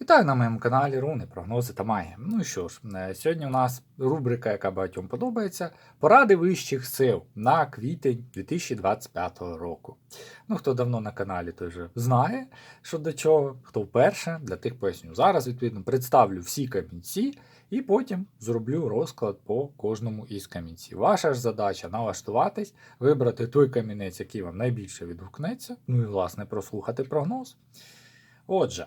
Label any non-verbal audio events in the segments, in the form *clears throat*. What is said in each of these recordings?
Вітаю на моєму каналі Руни, прогнози та магія. Ну що ж, е, сьогодні у нас рубрика, яка багатьом подобається: поради вищих сил на квітень 2025 року. Ну, хто давно на каналі, той вже знає, що до чого, хто вперше, для тих поясню. Зараз, відповідно, представлю всі камінці і потім зроблю розклад по кожному із камінців. Ваша ж задача налаштуватись, вибрати той камінець, який вам найбільше відгукнеться, ну і, власне, прослухати прогноз. Отже.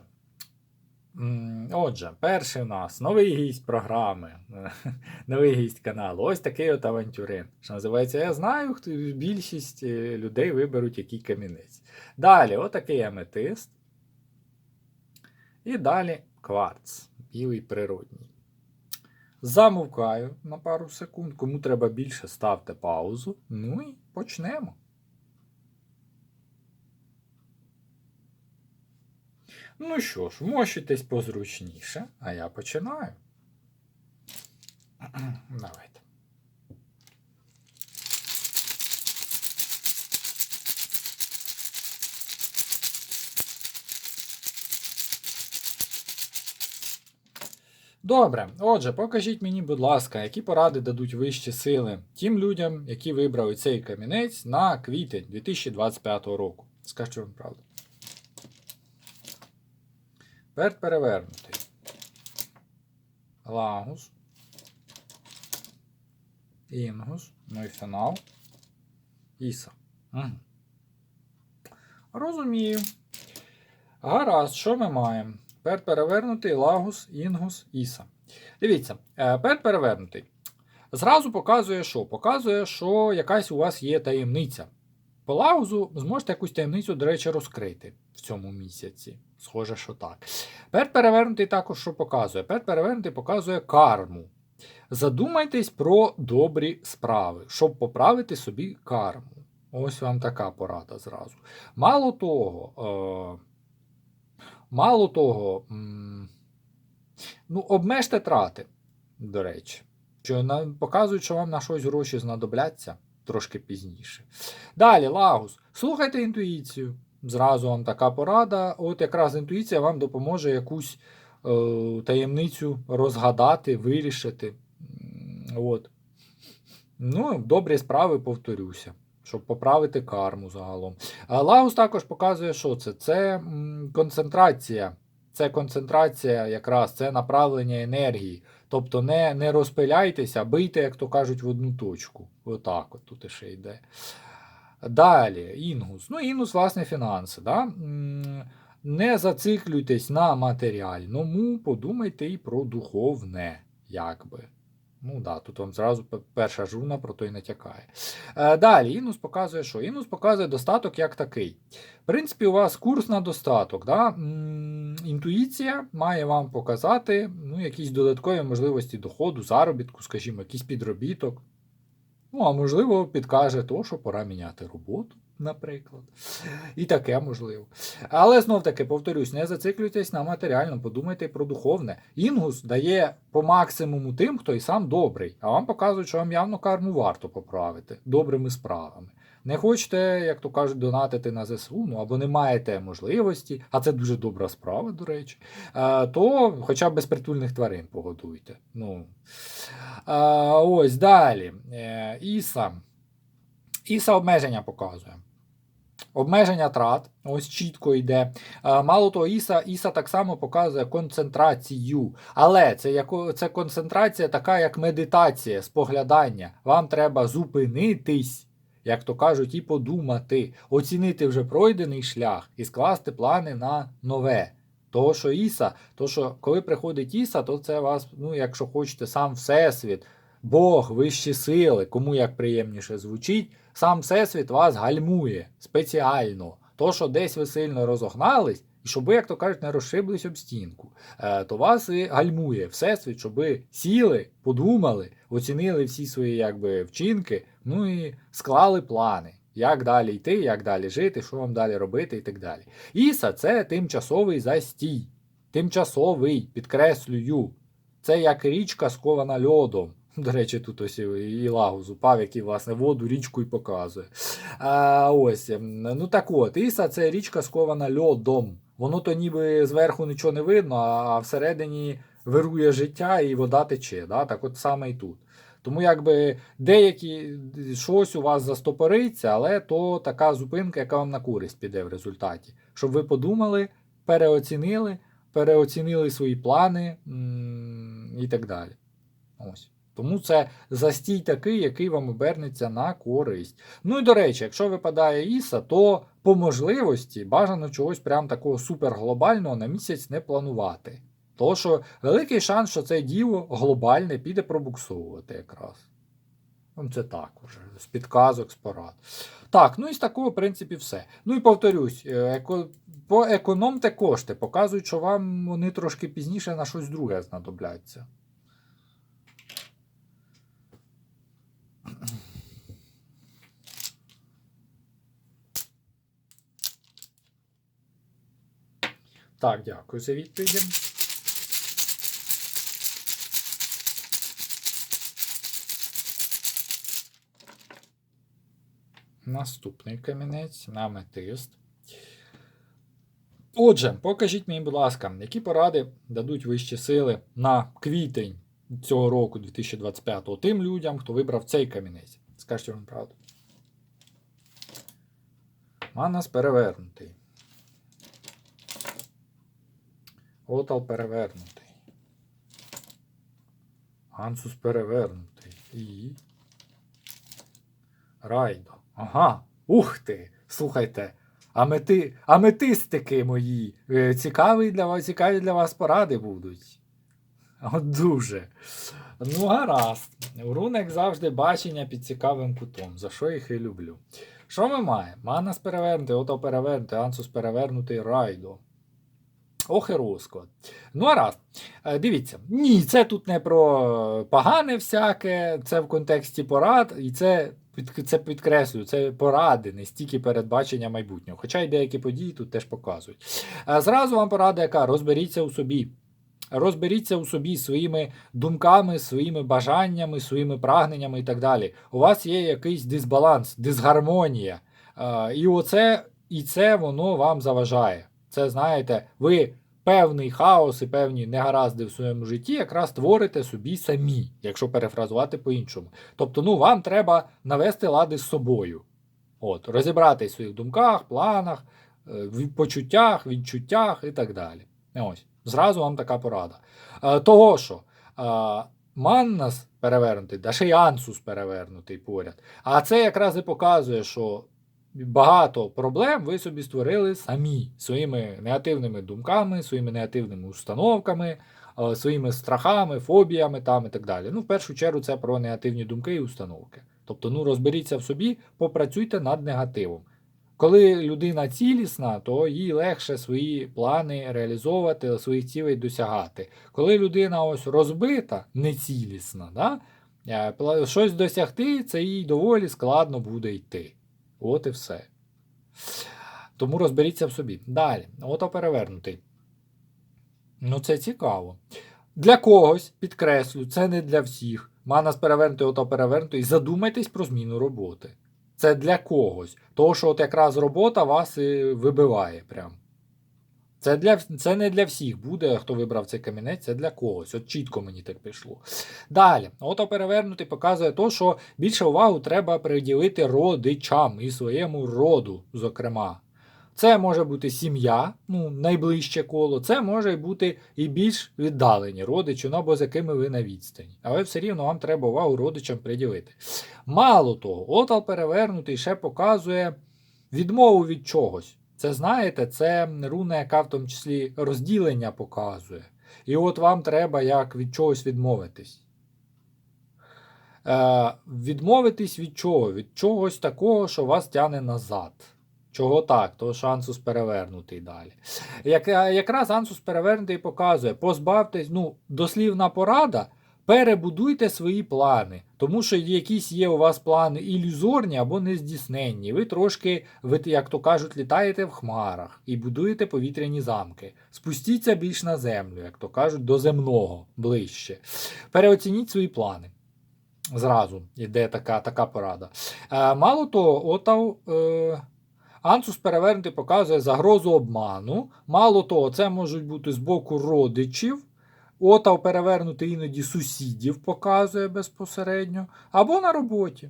Отже, перший у нас новий гість програми, *laughs* новий гість каналу. Ось такий от авантюрин. Що називається, я знаю, хто більшість е, людей виберуть який камінець. Далі, отакий аметист. І далі кварц, білий природній. Замовкаю на пару секунд. Кому треба більше, ставте паузу. Ну і почнемо. Ну що ж, мощитесь позручніше, а я починаю. *clears throat* Давайте. Добре, отже, покажіть мені, будь ласка, які поради дадуть вищі сили тим людям, які вибрали цей камінець на квітень 2025 року. Скажу вам правду. Перт перевернутий. Лагус. Інгус. Ну і фінал. Іса. Угу. Розумію. Гаразд, що ми маємо? Перт перевернутий, лагус, інгус, іса. Дивіться, е, перт перевернутий. Зразу показує, що? Показує, що якась у вас є таємниця. По лагузу зможете якусь таємницю, до речі, розкрити в цьому місяці. Схоже, що так. Перт перевернутий також що показує? Перт перевернутий показує карму. Задумайтесь про добрі справи, щоб поправити собі карму. Ось вам така порада зразу. Мало того, е, мало того, ну, обмежте трати, до речі. Що на- показують, що вам на щось гроші знадобляться трошки пізніше. Далі, лагус. Слухайте інтуїцію. Зразу вам така порада. От якраз інтуїція вам допоможе якусь е, таємницю розгадати, вирішити. От. Ну, добрі справи повторюся, щоб поправити карму загалом. А Лагус також показує, що це? Це концентрація. Це концентрація, якраз це направлення енергії. Тобто не, не розпиляйтеся, бийте, як то кажуть, в одну точку. Отак от тут ще йде. Далі, інгус. Ну, інгус, власне, фінанси. Да? Не зациклюйтесь на матеріальному, подумайте і про духовне, якби. Ну да, тут вам зразу перша жуна про то й натякає. Е, далі, Інус показує, що? Інус показує достаток як такий. В принципі, у вас курс на достаток. Да? Інтуїція має вам показати ну, якісь додаткові можливості доходу, заробітку, скажімо, якийсь підробіток. Ну, а можливо, підкаже то, що пора міняти роботу, наприклад. І таке можливо. Але знов таки, повторюсь, не зациклюйтесь на матеріальному, подумайте про духовне. Інгус дає по максимуму тим, хто і сам добрий, а вам показують, що вам явно карму варто поправити добрими справами. Не хочете, як то кажуть, донатити на ЗСУ, ну або не маєте можливості, а це дуже добра справа, до речі, то хоча б безпритульних тварин погодуйте. Ну, ось далі. Е, Іса. Іса обмеження показує. Обмеження трат, ось чітко йде. Е, Мало того, Іса, Іса так само показує концентрацію. Але це, яко, це концентрація така, як медитація, споглядання. Вам треба зупинитись, як то кажуть, і подумати, оцінити вже пройдений шлях і скласти плани на нове. Того, що Іса, то що коли приходить Іса, то це вас, ну, якщо хочете, сам Всесвіт, Бог, вищі сили, кому як приємніше звучить, сам Всесвіт вас гальмує спеціально. То, що десь ви сильно розогнались, і щоб ви, як то кажуть, не розшиблись об стінку, е, то вас і гальмує Всесвіт, щоб ви сіли, подумали, оцінили всі свої якби, вчинки, ну і склали плани. Як далі йти, як далі жити, що вам далі робити і так далі. Іса це тимчасовий застій. Тимчасовий, підкреслюю. Це як річка скована льодом. До речі, тут ось і- лагус упав, який, власне, воду, річку і показує. А, ось, ем, ну так от, Іса це річка скована льодом. воно то ніби зверху нічого не видно, а всередині вирує життя і вода тече. Да? Так от саме і тут. Тому якби деякі щось у вас застопориться, але то така зупинка, яка вам на користь піде в результаті. Щоб ви подумали, переоцінили, переоцінили свої плани і так далі. Ось. Тому це застій такий, який вам обернеться на користь. Ну і до речі, якщо випадає Іса, то по можливості бажано чогось прям такого суперглобального на місяць не планувати. Тому що великий шанс, що це діло глобальне піде пробуксовувати якраз. Ну, Це так уже, з підказок, з порад. Так, ну і з такого, в принципі, все. Ну і повторюсь, е, еко... поекономте кошти, показують, що вам вони трошки пізніше на щось друге знадобляться. Так, дякую за відповіді. Наступний камінець аметист. Отже, покажіть мені, будь ласка, які поради дадуть вищі сили на квітень цього року, 2025-го, тим людям, хто вибрав цей камінець. Скажіть вам правду. Манас перевернутий. Отал перевернутий. Ансус перевернутий. І. Райдо. Ага. Ух ти! Слухайте. Амети... Аметистики мої. Е, Цікаві для вас, цікаві для вас поради будуть. От дуже. Ну, гаразд. У рунек завжди бачення під цікавим кутом, за що їх і люблю. Що ми маємо? Манас перевернутий, ото перевернутий, ансус перевернутий, райдо. Ох і розклад. Ну, гаразд. Е, Дивіться, ні, це тут не про погане всяке, це в контексті порад, і це, це підкреслюю, це поради, не стільки передбачення майбутнього. Хоча й деякі події тут теж показують. Е, Зразу вам порада, яка розберіться у собі. Розберіться у собі своїми думками, своїми бажаннями, своїми прагненнями і так далі. У вас є якийсь дисбаланс, дисгармонія. Е, І оце, і це воно вам заважає. Це знаєте, ви певний хаос і певні негаразди в своєму житті якраз творите собі самі, якщо перефразувати по-іншому. Тобто, ну вам треба навести лади з собою. От, розібратись в своїх думках, планах, е, в- почуттях, відчуттях і так далі. Ось, зразу вам така порада. Е, Того що е, Маннас перевернутий, да ще й Ансус перевернутий поряд. А це якраз і показує, що багато проблем ви собі створили самі своїми негативними думками, своїми негативними установками, е, своїми страхами, фобіями там і так далі. Ну, в першу чергу, це про негативні думки і установки. Тобто, ну розберіться в собі, попрацюйте над негативом. Коли людина цілісна, то їй легше свої плани реалізовувати, своїх цілей досягати. Коли людина ось розбита, нецілісна, да, е, щось досягти, це їй доволі складно буде йти. От і все. Тому розберіться в собі. Далі, ото перевернутий. Ну, це цікаво. Для когось, підкреслю, це не для всіх. Манас перевернутий, ото перевернутий. Задумайтесь про зміну роботи. Це для когось. Того, що от якраз робота вас і вибиває прям. Це, для, це не для всіх буде, хто вибрав цей камінець, це для когось. От чітко мені так пішло. Далі, ото перевернутий показує то, що більше увагу треба приділити родичам і своєму роду, зокрема. Це може бути сім'я, ну, найближче коло, це може бути і більш віддалені родичі, ну або з якими ви на відстані. Але все рівно вам треба увагу родичам приділити. Мало того, отал перевернутий ще показує відмову від чогось. Це знаєте, це руна, яка в тому числі розділення показує. І от вам треба як від чогось відмовитись. Е, відмовитись від чого? Від чогось такого, що вас тягне назад. Чого так? То що ансус перевернутий далі. Як, якраз ансус перевернутий показує, позбавтесь, ну, дослівна порада, перебудуйте свої плани. Тому що якісь є у вас плани ілюзорні або нездійсненні. Ви трошки, ви, як то кажуть, літаєте в хмарах і будуєте повітряні замки. Спустіться більш на землю, як то кажуть, до земного ближче. Переоцініть свої плани. Зразу йде така така порада. Е, мало того, отав, е, Ансус перевернутий показує загрозу обману. Мало того, це можуть бути з боку родичів. Отав перевернутий іноді сусідів показує безпосередньо, або на роботі.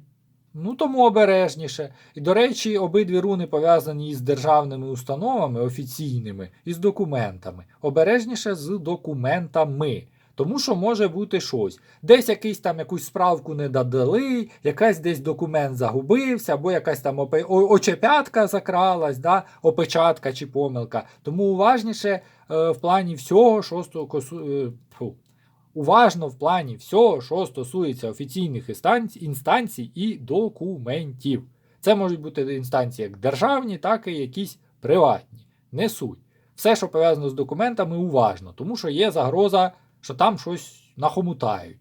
Ну, тому обережніше. І, до речі, обидві руни пов'язані із державними установами офіційними і з документами. Обережніше з документами. Тому що може бути щось. Десь якийсь там якусь справку не додали, якась десь документ загубився, або якась там опе- очепятка закралась, да? опечатка чи помилка. Тому уважніше в плані всього, що сто- косу- е, уважно в плані всього, що стосується офіційних інстанцій і документів. Це можуть бути інстанції як державні, так і якісь приватні. Не суть. Все, що пов'язано з документами, уважно, тому що є загроза, що там щось нахомутають.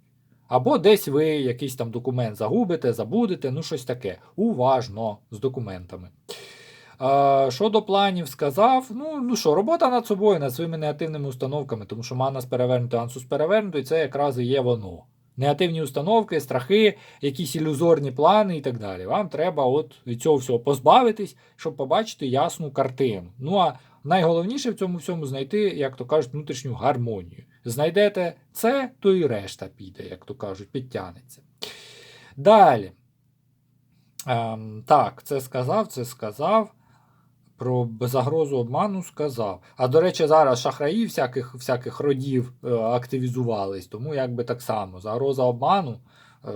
Або десь ви якийсь там документ загубите, забудете, ну щось таке. Уважно з документами. Щодо планів сказав, ну, ну що, робота над собою, над своїми негативними установками, тому що манас перевернутий, ансус перевернутий, це якраз і є воно. Негативні установки, страхи, якісь ілюзорні плани і так далі. Вам треба от від цього всього позбавитись, щоб побачити ясну картину. Ну а найголовніше в цьому всьому знайти, як то кажуть, внутрішню гармонію. Знайдете це, то і решта піде, як то кажуть, підтягнеться. Далі. Ем, так, це сказав, це сказав. Про загрозу обману сказав. А до речі, зараз шахраї всяких всяких родів е, активізувались, тому якби так само. Загроза обману, е,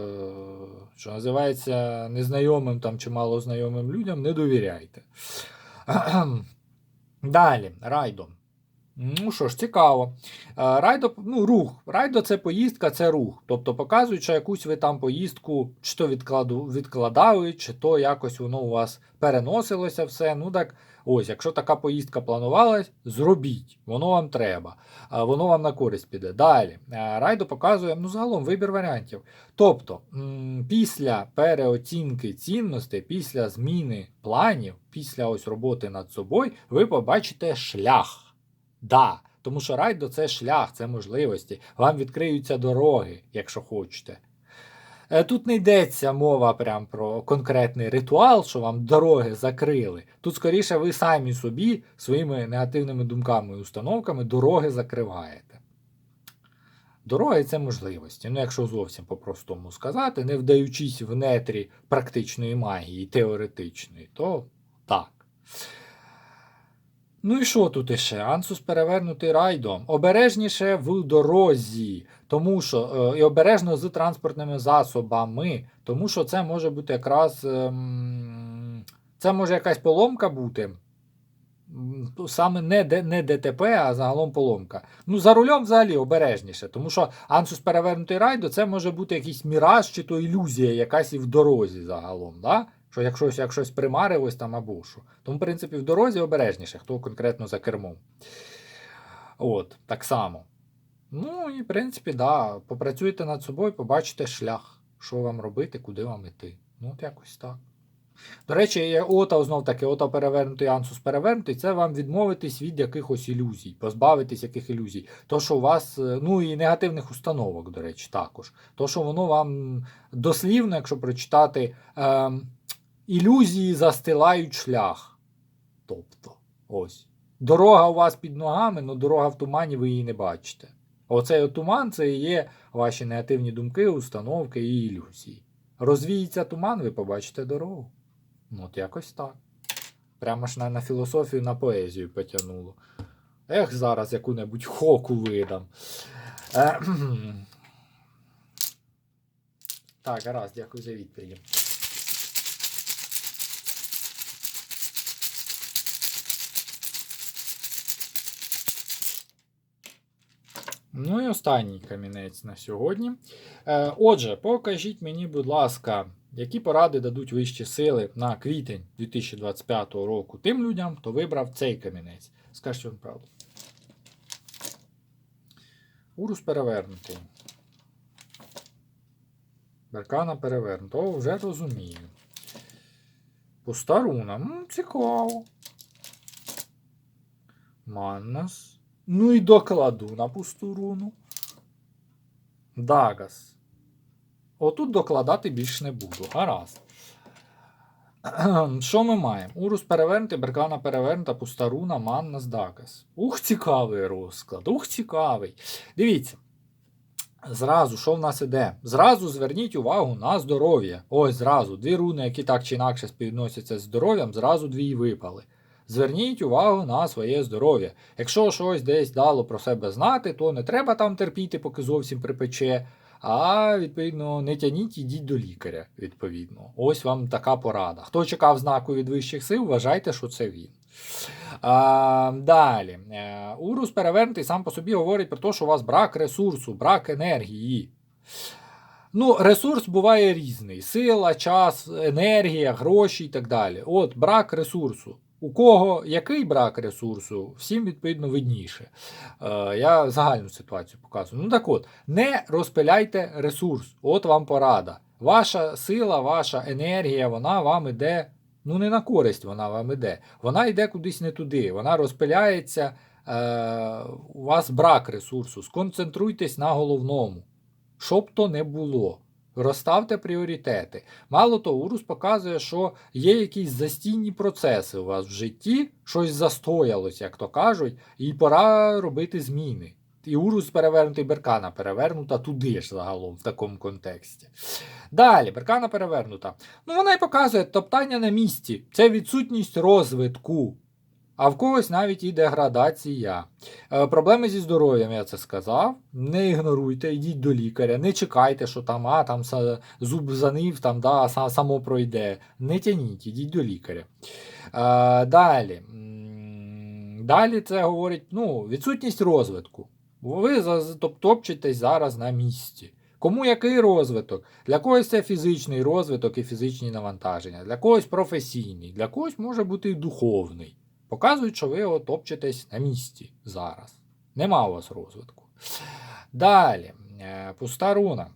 що називається незнайомим там чи малознайомим людям, не довіряйте. *clears throat* Далі, райдо. Ну що ж, цікаво. Е, Райдо, ну, рух. Райдо це поїздка, це рух. Тобто показують, що якусь ви там поїздку чи то відкладу, відкладали, чи то якось воно у вас переносилося все. Ну так, ось, якщо така поїздка планувалась, зробіть, воно вам треба, воно вам на користь піде. Далі. Е, Райдо показує ну, загалом вибір варіантів. Тобто, після переоцінки цінностей, після зміни планів, після ось роботи над собою, ви побачите шлях. Да, тому що райдо це шлях, це можливості. Вам відкриються дороги, якщо хочете. Е, Тут не йдеться мова прям про конкретний ритуал, що вам дороги закрили. Тут скоріше ви самі собі своїми негативними думками і установками дороги закриваєте. Дороги це можливості. Ну, якщо зовсім по-простому сказати, не вдаючись в нетрі практичної магії, теоретичної, то так. Ну і що тут іще? Ансус перевернутий райдом. Обережніше в дорозі, тому що е, і обережно з транспортними засобами, тому що це може бути якраз. ем, це може якась поломка бути. Саме не, не ДТП, а загалом поломка. Ну, за рулем взагалі обережніше, тому що ансус перевернутий райдо це може бути якийсь міраж чи то ілюзія, якась і в дорозі загалом. Да? Що як щось, як щось примарилось там або що. Тому, в принципі, в дорозі обережніше, хто конкретно за кермом. От, так само. Ну і в принципі, да, попрацюйте над собою, побачите шлях, що вам робити, куди вам іти. Ну, от якось так. До речі, є ота знов таки, ота перевернутий, ансус перевернутий, це вам відмовитись від якихось ілюзій, позбавитись яких ілюзій. То, що у вас, е, ну і негативних установок, до речі, також. То, що воно вам дослівно, якщо прочитати, ем, ілюзії застилають шлях. Тобто, ось. Дорога у вас під ногами, але дорога в тумані, ви її не бачите. Оцей туман це і є ваші негативні думки, установки і ілюзії. Розвіється туман, ви побачите дорогу. Ну, от якось так. Прямо ж на, на філософію, на поезію потягнуло. Ех, зараз яку-небудь хоку видам. Е, *clears throat* так, гаразд, дякую за відповіді. Ну і останній камінець на сьогодні. Е, отже, покажіть мені, будь ласка, які поради дадуть вищі сили на квітень 2025 року тим людям, хто вибрав цей камінець. Скажіть вам правду. Урус перевернутий. Беркана перевернута. О, вже розумію. Пуста руна. Цікаво. Маннас. Ну і докладу на пусту руну. Дагас. Отут докладати більш не буду. Гаразд. Що ми маємо? Урус перевернутий, беркана перевернута, пустаруна, манна, здакас. Ух, цікавий розклад, ух, цікавий. Дивіться. Зразу, що в нас іде? Зразу зверніть увагу на здоров'я. Ось зразу. Дві руни, які так чи інакше співносяться з здоров'ям, зразу дві випали. Зверніть увагу на своє здоров'я. Якщо щось десь дало про себе знати, то не треба там терпіти, поки зовсім припече. А відповідно не тяніть, ідіть до лікаря. Відповідно, ось вам така порада. Хто чекав знаку від вищих сил, вважайте, що це він. А, далі. Е, Урус перевернутий сам по собі говорить про те, що у вас брак ресурсу, брак енергії. Ну, ресурс буває різний: сила, час, енергія, гроші і так далі. От брак ресурсу. У кого який брак ресурсу, всім відповідно видніше. Е, я загальну ситуацію показую. Ну так от, не розпиляйте ресурс. От вам порада. Ваша сила, ваша енергія, вона вам іде. Ну, не на користь вона вам іде. Вона йде кудись не туди. Вона розпиляється. Е, у вас брак ресурсу. Сконцентруйтесь на головному. Щоб то не було. Розставте пріоритети. Мало того, Урус показує, що є якісь застійні процеси у вас в житті, щось застоялось, як то кажуть, і пора робити зміни. І Урус перевернутий Беркана перевернута туди ж загалом в такому контексті. Далі, Беркана перевернута. Ну, вона й показує топтання на місці. Це відсутність розвитку. А в когось навіть і деградація. Е, проблеми зі здоров'ям, я це сказав. Не ігноруйте, йдіть до лікаря, не чекайте, що там, а, там зуб занив, там, да, са- само пройде. Не тяніть, ідіть до лікаря. Е, далі. Далі це говорить ну, відсутність розвитку. Ви топчетесь зараз на місці. Кому який розвиток? Для когось це фізичний розвиток і фізичні навантаження, для когось професійний, для когось може бути і духовний. Показують, що ви от топчетесь на місці зараз. Нема у вас розвитку. Далі, е, пуста руна.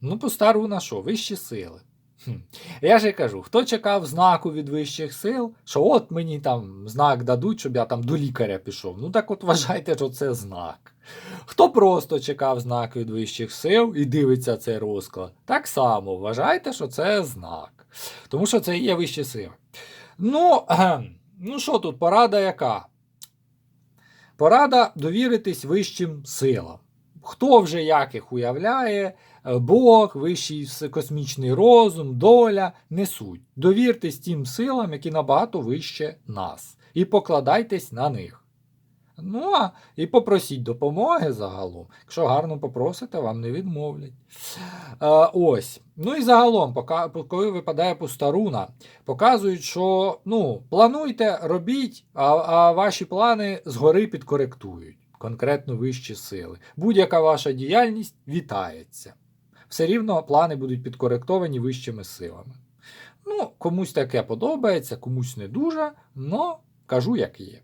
Ну, пуста руна що? Вищі сили. Я ж і кажу, хто чекав знаку від вищих сил, що от мені там знак дадуть, щоб я там до лікаря пішов. Ну так от вважайте, що це знак. Хто просто чекав знак від вищих сил і дивиться цей розклад, так само вважайте, що це знак. Тому що це є вищі сили. Ну, ну що тут, порада яка? Порада довіритись вищим силам. Хто вже як їх уявляє, е, Бог, вищий космічний розум, доля не суть. Довіртесь тим силам, які набагато вище нас, і покладайтесь на них. Ну, а і попросіть допомоги загалом. Якщо гарно попросите, вам не відмовлять. Е, ось. Ну і загалом, коли випадає пуста руна, показують, що ну, плануйте, робіть, а, а ваші плани згори підкоректують. Конкретно вищі сили. Будь-яка ваша діяльність вітається. Все рівно плани будуть підкоректовані вищими силами. Ну, комусь таке подобається, комусь не дуже, але кажу, як є.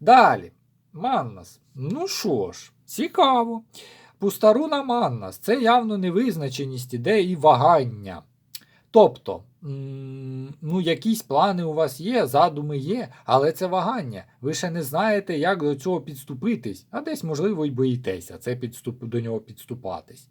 Далі. Маннас. Ну що ж, цікаво. Пустаруна Маннас це явно невизначеність ідеї і вагання. Тобто, ну, якісь плани у вас є, задуми є, але це вагання. Ви ще не знаєте, як до цього підступитись, а десь, можливо, й боїтеся це підступ, до нього підступатись.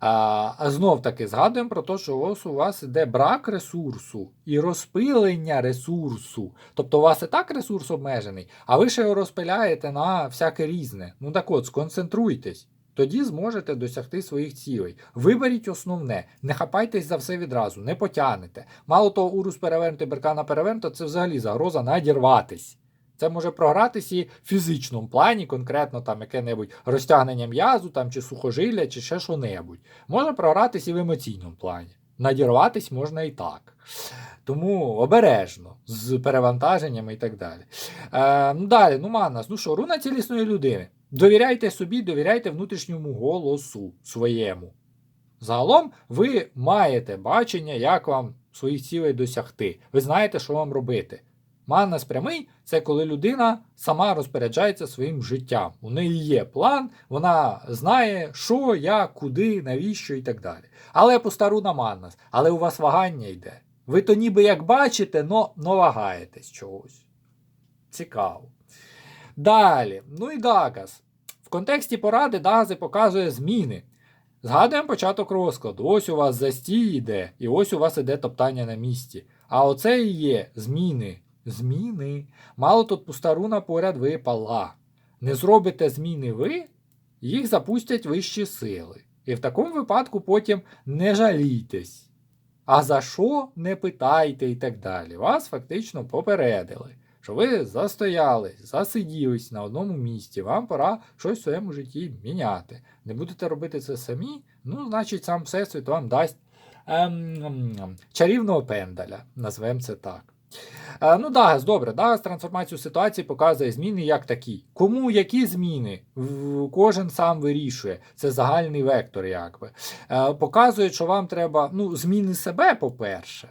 А, а знов таки згадуємо про те, що ось у вас іде брак ресурсу і розпилення ресурсу. Тобто у вас і так ресурс обмежений, а ви ще його розпиляєте на всяке різне. Ну так от, сконцентруйтесь. Тоді зможете досягти своїх цілей. Виберіть основне, не хапайтесь за все відразу, не потягнете. Мало того, урус перевернути, беркана перевернута, це взагалі загроза надірватись. Це може програтись і в фізичному плані, конкретно там яке-небудь розтягнення м'язу там, чи сухожилля, чи ще що-небудь. Може програтись і в емоційному плані. Надірватись можна і так. Тому обережно з перевантаженнями і так далі. Е, ну, далі, ну Маннас, ну що, руна цілісної людини. Довіряйте собі, довіряйте внутрішньому голосу своєму. Загалом ви маєте бачення, як вам своїх цілей досягти. Ви знаєте, що вам робити. Маннас прямий це коли людина сама розпоряджається своїм життям. У неї є план, вона знає, що, як, куди, навіщо і так далі. Але пуста руна Маннас, але у вас вагання йде. Ви то ніби як бачите, но, но вагаєтесь чогось. Цікаво. Далі, ну і Дагас. В контексті поради Дагази показує зміни. Згадуємо початок розкладу. Ось у вас застій йде, і ось у вас іде топтання на місці. А оце і є зміни. Зміни. Мало тут пуста руна поряд випала. Не зробите зміни ви, їх запустять вищі сили. І в такому випадку потім не жалійтесь. А за що не питайте і так далі. Вас фактично попередили, що ви застоялись, засиділись на одному місці, вам пора щось в своєму житті міняти. Не будете робити це самі, ну, значить, сам Всесвіт вам дасть ем, ем, чарівного пендаля, назвемо це так. Е, ну, Дагас, добре, Дагас трансформацію ситуації показує зміни як такі. Кому які зміни? Кожен сам вирішує. Це загальний вектор, якби. Е, показує, що вам треба ну, зміни себе, по-перше,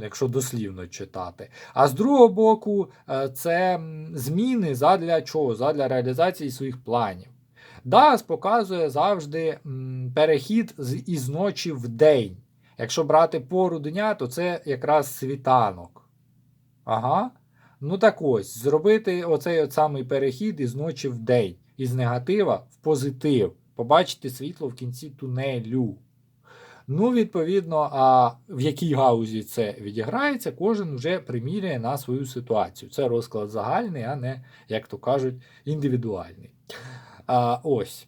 якщо дослівно читати. А з другого боку, е, це зміни задля чого? Задля реалізації своїх планів. Дагас показує завжди перехід із ночі в день. Якщо брати пору дня, то це якраз світанок. Ага. Ну так ось, зробити оцей от самий перехід із ночі в день, із негатива в позитив, побачити світло в кінці тунелю. Ну, відповідно, а в якій гаузі це відіграється, кожен вже приміряє на свою ситуацію. Це розклад загальний, а не, як то кажуть, індивідуальний. А, ось.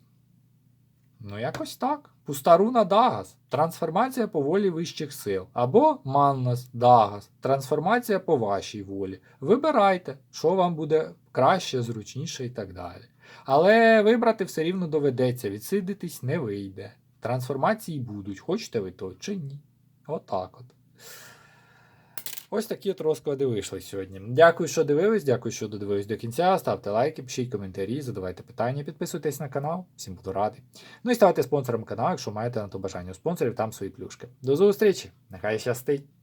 Ну, якось так. Пустаруна Дагас. Трансформація по волі вищих сил. Або Маннас Дагас. Трансформація по вашій волі. Вибирайте, що вам буде краще, зручніше і так далі. Але вибрати все рівно доведеться, відсидитись не вийде. Трансформації будуть, хочете ви то чи ні. Отак от. Ось такі от розклади вийшли сьогодні. Дякую, що дивились, дякую, що додивились до кінця. Ставте лайки, пишіть коментарі, задавайте питання, підписуйтесь на канал. Всім буду радий. Ну і ставайте спонсором каналу, якщо маєте на то бажання у спонсорів, там свої плюшки. До зустрічі! Нехай щастить!